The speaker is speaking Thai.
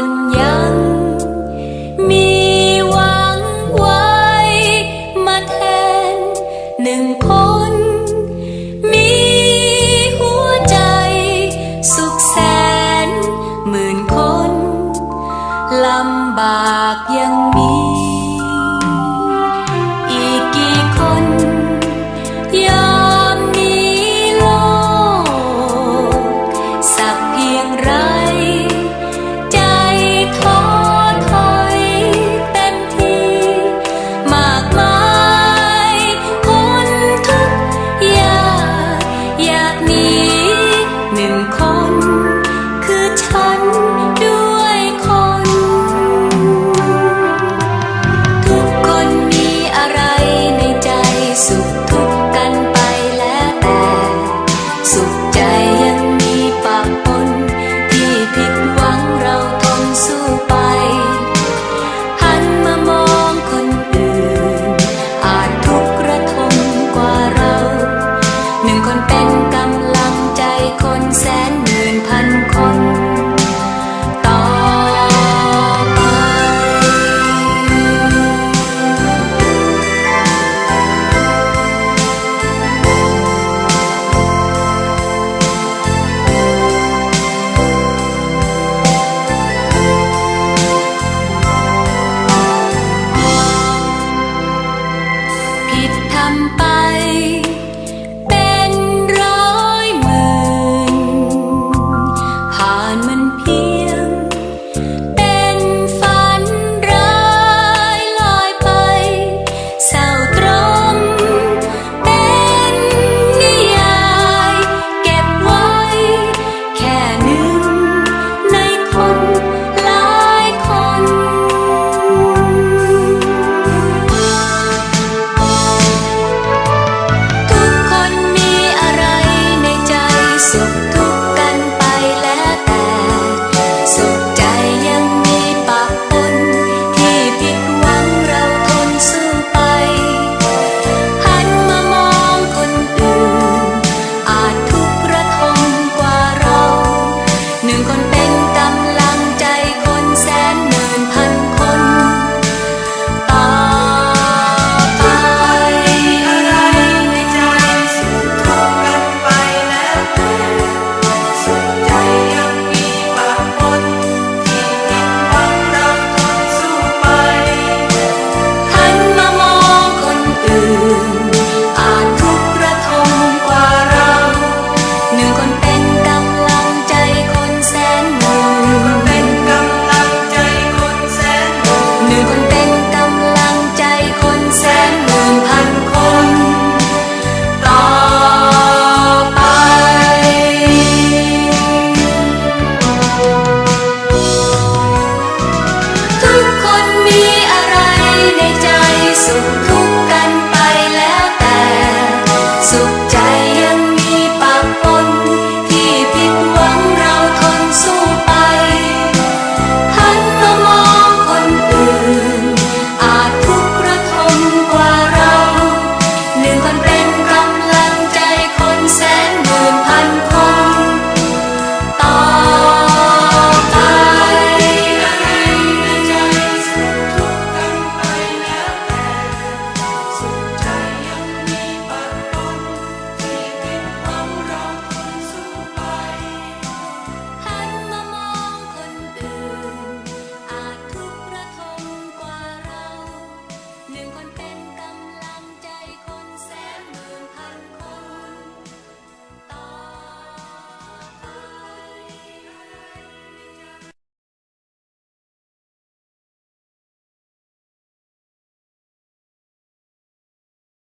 คนยัง มีหวังไว้ มาแทนหนึ่งคน มีหัวใจ สุขแสนหมื่นคนลำบากยัง bên cạnh Thank.